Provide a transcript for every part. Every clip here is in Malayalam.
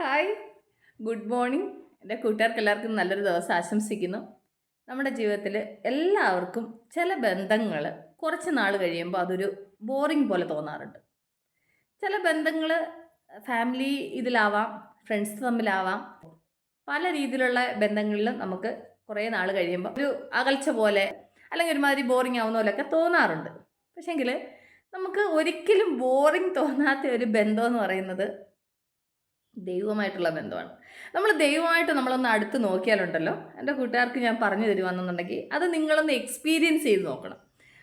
ഹായ് ഗുഡ് മോർണിംഗ് എന്റെ കൂട്ടുകാർക്ക് എല്ലാവർക്കും നല്ലൊരു ദിവസം ആശംസിക്കുന്നു. നമ്മുടെ ജീവിതത്തിൽ എല്ലാവർക്കും ചില ബന്ധങ്ങൾ കുറച്ച് നാൾ കഴിയുമ്പോൾ അതൊരു ബോറിംഗ് പോലെ തോന്നാറുണ്ട്. ചില ബന്ധങ്ങൾ ഫാമിലി ഇതിലാവാം ഫ്രണ്ട്സ് തമ്മിലാവാം. പല രീതിയിലുള്ള ബന്ധങ്ങളിലും നമുക്ക് കുറേ നാൾ കഴിയുമ്പോൾ ഒരു അകൽച്ച പോലെ അല്ലെങ്കിൽ ഒരുമാതിരി ബോറിംഗ് ആവുന്ന പോലെയൊക്കെ തോന്നാറുണ്ട്. പക്ഷേങ്കിൽ നമുക്ക് ഒരിക്കലും ബോറിംഗ് തോന്നാത്ത ഒരു ബന്ധം എന്ന് പറയുന്നത് ദൈവമായിട്ടുള്ള ബന്ധമാണ്. നമ്മൾ ദൈവമായിട്ട് നമ്മളൊന്ന് അടുത്ത് നോക്കിയാലുണ്ടല്ലോ എന്റെ കൂട്ടുകാർക്ക് ഞാൻ പറഞ്ഞു തരുവാണെന്നുണ്ടെങ്കിൽ അത് നിങ്ങളൊന്ന് എക്സ്പീരിയൻസ് ചെയ്ത് നോക്കണം.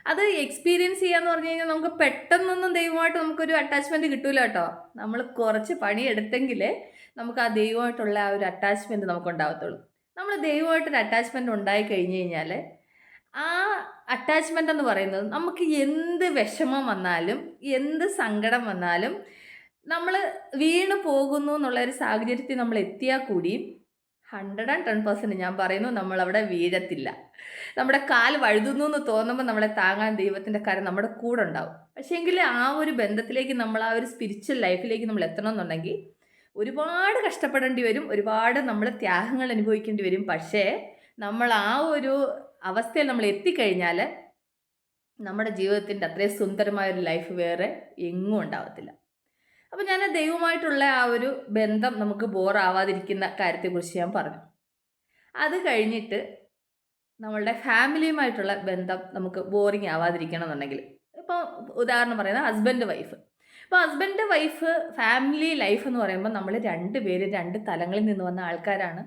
അത് എക്സ്പീരിയൻസ് ചെയ്യാന്ന് പറഞ്ഞു കഴിഞ്ഞാൽ നമുക്ക് പെട്ടെന്നൊന്നും ദൈവമായിട്ട് നമുക്കൊരു അറ്റാച്ച്മെന്റ് കിട്ടൂല കേട്ടോ. നമ്മൾ കുറച്ച് പണിയെടുത്തെങ്കിൽ നമുക്ക് ആ ദൈവമായിട്ടുള്ള ആ ഒരു അറ്റാച്ച്മെന്റ് നമുക്ക് ഉണ്ടാകത്തുള്ളൂ നമ്മൾ ദൈവമായിട്ടൊരു അറ്റാച്ച്മെന്റ് ഉണ്ടായി കഴിഞ്ഞ് കഴിഞ്ഞാൽ ആ അറ്റാച്ച്മെന്റ് എന്ന് പറയുന്നത് നമുക്ക് എന്ത് വിഷമം വന്നാലും എന്ത് സങ്കടം വന്നാലും നമ്മൾ വീണ് പോകുന്നു എന്നുള്ള ഒരു സാഹചര്യത്തിൽ നമ്മൾ എത്തിയാൽ കൂടിയും ഹൺഡ്രഡ് ആൻഡ് ടെൻ പെർസെന്റ് ഞാൻ പറയുന്നു നമ്മളവിടെ വീഴത്തില്ല. നമ്മുടെ കാൽ വഴുതുന്നു എന്ന് തോന്നുമ്പോൾ നമ്മളെ താങ്ങാൻ ദൈവത്തിന്റെ കാര്യം നമ്മുടെ കൂടെ ഉണ്ടാവും. പക്ഷേങ്കിൽ ആ ഒരു ബന്ധത്തിലേക്ക് നമ്മൾ ആ ഒരു സ്പിരിച്വൽ ലൈഫിലേക്ക് നമ്മൾ എത്തണമെന്നുണ്ടെങ്കിൽ ഒരുപാട് കഷ്ടപ്പെടേണ്ടി വരും ഒരുപാട് നമ്മൾ ത്യാഗങ്ങൾ അനുഭവിക്കേണ്ടി വരും. പക്ഷേ നമ്മൾ ആ ഒരു അവസ്ഥയിൽ നമ്മൾ എത്തിക്കഴിഞ്ഞാൽ നമ്മുടെ ജീവിതത്തിന്റെ അത്രയും സുന്ദരമായ ഒരു ലൈഫ് വേറെ എങ്ങും ഉണ്ടാവത്തില്ല. അപ്പോൾ ഞാൻ ദൈവമായിട്ടുള്ള ആ ഒരു ബന്ധം നമുക്ക് ബോറാവാതിരിക്കുന്ന കാര്യത്തെക്കുറിച്ച് ഞാൻ പറഞ്ഞു. അത് കഴിഞ്ഞിട്ട് നമ്മളുടെ ഫാമിലിയുമായിട്ടുള്ള ബന്ധം നമുക്ക് ബോറിങ് ആവാതിരിക്കണം എന്നുണ്ടെങ്കിൽ. ഇപ്പോൾ ഉദാഹരണം പറയുന്നത് ഹസ്ബൻഡ് വൈഫ് ഇപ്പോൾ ഹസ്ബൻഡ് വൈഫ് ഫാമിലി ലൈഫ് എന്ന് പറയുമ്പോൾ നമ്മൾ രണ്ട് പേര് രണ്ട് തലങ്ങളിൽ നിന്ന് വന്ന ആൾക്കാരാണ്.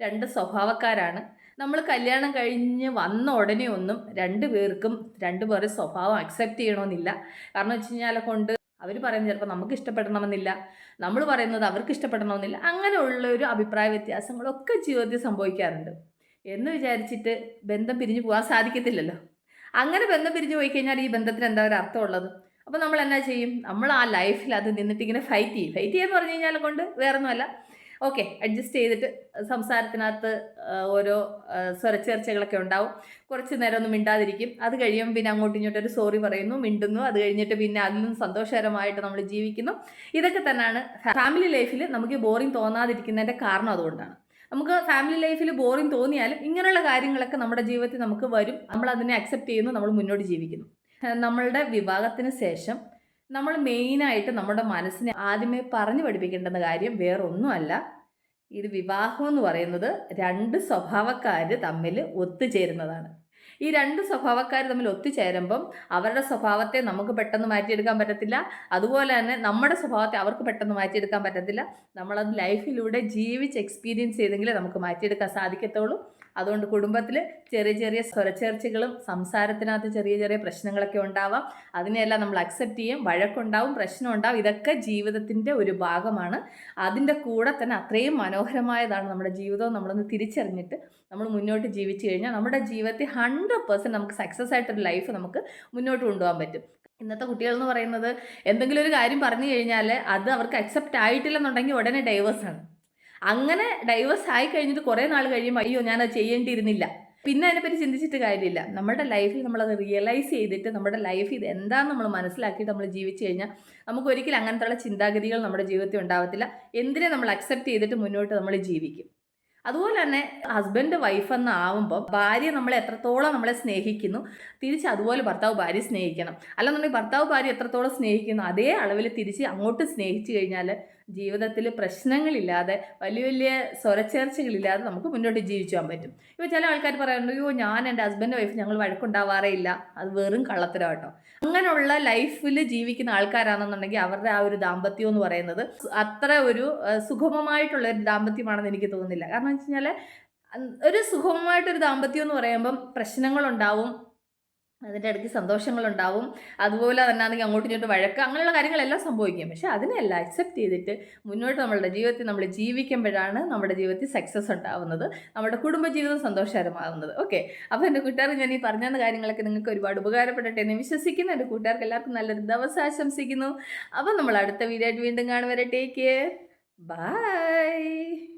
രണ്ട് സ്വഭാവക്കാരാണ്. നമ്മൾ കല്യാണം കഴിഞ്ഞ് വന്ന ഉടനെ ഒന്നും രണ്ട് പേർക്കും രണ്ട് പേരുടെ സ്വഭാവം അക്സെപ്റ്റ് ചെയ്യണമെന്നില്ല. കാരണം വെച്ച് കഴിഞ്ഞാൽ കൊണ്ട് അവർ പറയുന്നത് ചിലപ്പോൾ നമുക്ക് ഇഷ്ടപ്പെടണമെന്നില്ല. നമ്മൾ പറയുന്നത് അവർക്ക് ഇഷ്ടപ്പെടണമെന്നില്ല. അങ്ങനെയുള്ള ഒരു അഭിപ്രായ വ്യത്യാസങ്ങളൊക്കെ ജീവിതത്തിൽ സംഭവിക്കാറുണ്ട്. എന്ന് വിചാരിച്ചിട്ട് ബന്ധം പിരിഞ്ഞു പോകാൻ സാധിക്കത്തില്ലല്ലോ. അങ്ങനെ ബന്ധം പിരിഞ്ഞു പോയി കഴിഞ്ഞാൽ ഈ ബന്ധത്തിന് എന്താ ഒരു അർത്ഥമുള്ളത്? അപ്പോൾ നമ്മൾ എന്നാ ചെയ്യും? നമ്മൾ ആ ലൈഫിൽ അത് നിന്നിട്ട് ഇങ്ങനെ ഫൈറ്റ് ചെയ്യും. ഫൈറ്റ് ചെയ്യാന്ന് പറഞ്ഞു കഴിഞ്ഞാൽ കൊണ്ട് വേറൊന്നുമല്ല. ഓക്കെ അഡ്ജസ്റ്റ് ചെയ്തിട്ട് സംസാരത്തിനകത്ത് ഓരോ സ്വരച്ചേർച്ചകളൊക്കെ ഉണ്ടാവും. കുറച്ച് നേരം ഒന്ന് മിണ്ടാതിരിക്കും. അത് കഴിയുമ്പോൾ പിന്നെ അങ്ങോട്ടും ഇങ്ങോട്ടും ഒരു സോറി പറയുന്നു മിണ്ടുന്നു. അത് കഴിഞ്ഞിട്ട് പിന്നെ നിന്ന് സന്തോഷകരമായിട്ട് നമ്മൾ ജീവിക്കുന്നു. ഇതൊക്കെ തന്നെയാണ് ഫാമിലി ലൈഫിൽ നമുക്ക് ബോറിംഗ് തോന്നാതിരിക്കുന്നതിന്റെ കാരണം അതുകൊണ്ടാണ്. നമുക്ക് ഫാമിലി ലൈഫിൽ ബോറിംഗ് തോന്നിയാലും ഇങ്ങനെയുള്ള കാര്യങ്ങളൊക്കെ നമ്മുടെ ജീവിതത്തിൽ നമുക്ക് വരും. നമ്മൾ അതിനെ അക്സെപ്റ്റ് ചെയ്യുന്നു നമ്മൾ മുന്നോട്ട് ജീവിക്കുന്നു. നമ്മളുടെ വിവാഹത്തിന് ശേഷം നമ്മൾ മെയിനായിട്ട് നമ്മുടെ മനസ്സിനെ ആദ്യമേ പറഞ്ഞു പഠിപ്പിക്കേണ്ടുന്ന കാര്യം വേറൊന്നുമല്ല. ഇത് വിവാഹം എന്ന് പറയുന്നത് രണ്ട് സ്വഭാവക്കാർ തമ്മിൽ ഒത്തുചേരുന്നതാണ്. ഈ രണ്ട് സ്വഭാവക്കാർ തമ്മിൽ ഒത്തുചേരുമ്പം അവരുടെ സ്വഭാവത്തെ നമുക്ക് പെട്ടെന്ന് മാറ്റിയെടുക്കാൻ പറ്റത്തില്ല. അതുപോലെ തന്നെ നമ്മുടെ സ്വഭാവത്തെ അവർക്ക് പെട്ടെന്ന് മാറ്റിയെടുക്കാൻ പറ്റത്തില്ല. നമ്മളത് ലൈഫിലൂടെ ജീവിച്ച് എക്സ്പീരിയൻസ് ചെയ്തെങ്കിലേ നമുക്ക് മാറ്റിയെടുക്കാൻ സാധിക്കത്തുള്ളൂ. അതുകൊണ്ട് കുടുംബത്തിൽ ചെറിയ ചെറിയ സ്വരച്ചേർച്ചകളും സംസാരത്തിനകത്ത് ചെറിയ ചെറിയ പ്രശ്നങ്ങളൊക്കെ ഉണ്ടാവാം. അതിനെയെല്ലാം നമ്മൾ അക്സെപ്റ്റ് ചെയ്യും. വഴക്കുണ്ടാവും പ്രശ്നം ഉണ്ടാവും ഇതൊക്കെ ജീവിതത്തിന്റെ ഒരു ഭാഗമാണ്. അതിന്റെ കൂടെ തന്നെ അത്രയും മനോഹരമായതാണ് നമ്മുടെ ജീവിതം നമ്മളൊന്ന് തിരിച്ചറിഞ്ഞിട്ട് നമ്മൾ മുന്നോട്ട് ജീവിച്ചു കഴിഞ്ഞാൽ നമ്മുടെ ജീവിതത്തിൽ ഹൺഡ്രഡ് പേഴ്സന്റ് നമുക്ക് സക്സസ് ആയിട്ടൊരു ലൈഫ് നമുക്ക് മുന്നോട്ട് കൊണ്ടുപോകാൻ പറ്റും. ഇന്നത്തെ കുട്ടികൾ എന്ന് പറയുന്നത് എന്തെങ്കിലും ഒരു കാര്യം പറഞ്ഞു കഴിഞ്ഞാൽ അത് അവർക്ക് അക്സെപ്റ്റ് ആയിട്ടില്ലെന്നുണ്ടെങ്കിൽ ഉടനെ ഡൈവേഴ്സാണ് അങ്ങനെ ഡൈവേഴ്സ് ആയി കഴിഞ്ഞിട്ട് കുറേ നാൾ കഴിയുമ്പോൾ അയ്യോ ഞാൻ ഞാനത് ചെയ്യേണ്ടിയിരുന്നില്ല. പിന്നെ അതിനെപ്പറ്റി ചിന്തിച്ചിട്ട് കാര്യമില്ല. നമ്മുടെ ലൈഫിൽ നമ്മളത് റിയലൈസ് ചെയ്തിട്ട് നമ്മുടെ ലൈഫ് ഇത് എന്താണെന്ന് നമ്മൾ മനസ്സിലാക്കിയിട്ട് നമ്മൾ ജീവിച്ചു കഴിഞ്ഞാൽ നമുക്ക് ഒരിക്കലും അങ്ങനത്തെ ചിന്താഗതികൾ നമ്മുടെ ജീവിതത്തിൽ ഉണ്ടാവത്തില്ല. എന്തിനെ നമ്മൾ അക്സെപ്റ്റ് ചെയ്തിട്ട് മുന്നോട്ട് നമ്മൾ ജീവിക്കും. അതുപോലെ തന്നെ ഹസ്ബൻഡ് വൈഫ് എന്നാവുമ്പോൾ ഭാര്യ നമ്മളെ എത്രത്തോളം നമ്മളെ സ്നേഹിക്കുന്നു തിരിച്ച് അതുപോലെ ഭർത്താവ് ഭാര്യ സ്നേഹിക്കണം. അല്ലെന്നുണ്ടെങ്കിൽ ഭർത്താവ് ഭാര്യ എത്രത്തോളം സ്നേഹിക്കുന്നു അതേ അളവിൽ തിരിച്ച് അങ്ങോട്ട് സ്നേഹിച്ചു കഴിഞ്ഞാൽ ജീവിതത്തിൽ പ്രശ്നങ്ങളില്ലാതെ വലിയ വലിയ സ്വരച്ചേർച്ചകളില്ലാതെ നമുക്ക് മുന്നോട്ട് ജീവിച്ചു പോകാൻ പറ്റും. ഇപ്പോൾ ചില ആൾക്കാർ പറയുന്നുണ്ട് അയ്യോ ഞാൻ എന്റെ ഹസ്ബൻഡ് വൈഫ് ഞങ്ങൾ വഴക്കുണ്ടാവാറേ ഇല്ല അത് വെറും കള്ളത്തരം കേട്ടോ. അങ്ങനെയുള്ള ലൈഫിൽ ജീവിക്കുന്ന ആൾക്കാരാണെന്നുണ്ടെങ്കിൽ അവരുടെ ആ ഒരു ദാമ്പത്യം എന്ന് പറയുന്നത് അത്ര ഒരു സുഗമമായിട്ടുള്ള ഒരു ദാമ്പത്യമാണെന്ന് എനിക്ക് തോന്നുന്നില്ല. കാരണം വെച്ച് കഴിഞ്ഞാൽ ഒരു സുഗമമായിട്ടൊരു ദാമ്പത്യം എന്ന് പറയുമ്പം പ്രശ്നങ്ങളുണ്ടാവും അതിന്റെ ഇടയ്ക്ക് സന്തോഷങ്ങളുണ്ടാവും. അതുപോലെ തന്നെ ആണെങ്കിൽ അങ്ങോട്ടും ഇങ്ങോട്ടും വഴക്ക് അങ്ങനെയുള്ള കാര്യങ്ങളെല്ലാം സംഭവിക്കും. പക്ഷെ അതിനെല്ലാം അക്സെപ്റ്റ് ചെയ്തിട്ട് മുന്നോട്ട് നമ്മളുടെ ജീവിതത്തിൽ നമ്മൾ ജീവിക്കുമ്പോഴാണ് നമ്മുടെ ജീവിതത്തിൽ സക്സസ് ഉണ്ടാവുന്നത്. നമ്മുടെ കുടുംബജീവിതം സന്തോഷകരമാകുന്നത് ഓക്കെ അപ്പോൾ എന്റെ കൂട്ടുകാർ ഞാൻ ഈ പറഞ്ഞ കാര്യങ്ങളൊക്കെ നിങ്ങൾക്ക് ഒരുപാട് ഉപകാരപ്പെടട്ടെ എന്ന് വിശ്വസിക്കുന്നു. എന്റെ കൂട്ടുകാർക്ക് എല്ലാവർക്കും നല്ലൊരു ദിവസം ആശംസിക്കുന്നു. അപ്പോൾ നമ്മൾ അടുത്ത വീഡിയോ ആയിട്ട് വീണ്ടും കാണുവരെ ടേക്ക് കെയർ ബൈ